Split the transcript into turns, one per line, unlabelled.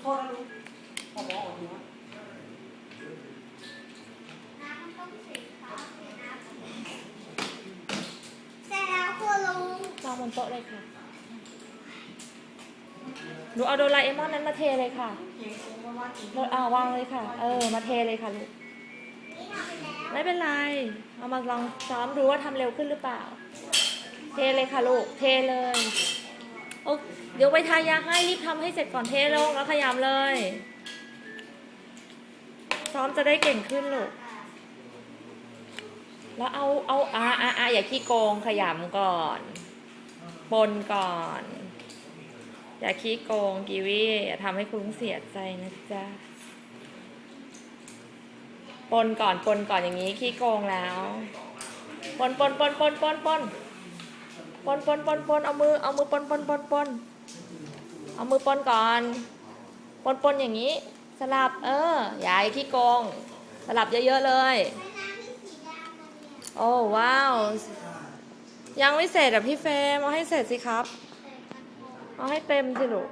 โทษนะลูกขอบอกออกดูนะ
น้ำมันต้องสีขาวสีน้ำเสร็จแล้วคุณลุง
จองบนโต๊ะเลยค่ะ หนูเอาโดราเอมอนนั้นมาเทเลยค่ะ
เก่งๆว่าวาง
โดเอาวางเลยค่ะ เออ มาเทเลยค่ะลูก
ไม่
เป็นไร เอามาลองซ้อมดูว่าทำเร็วขึ้นหรือเปล่า เทเลยค่ะลูก เทเลยโอ้เดี๋ยวไปทายาให้รีบทำให้เสร็จก่อนเทลงแล้วขยำเลย ซ้อมจะได้เก่งขึ้นลูก แล้วเอาเอาอ่าอ่าอ่าอย่าขี้โกงขยำก่อน ปนก่อน อย่าขี้โกงกีวีอย่าทำให้คุณเสียใจนะจ๊ะปนก่อนปนก่อนอย่างนี้ขี้โกงแล้วปนปนปนปนปนปนปนปนปนปนเอามือเอามือปนปนปนปนเอามือปนก่อนปนปนอย่างนี้ สลับ เอออย่าให้ขี้โกง สลับเยอะๆเลย โอ้ว้าว ยังไม่เสร็จอะพี่เฟมเอาให้เสร็จสิครับ เอาให้เต็มสิลู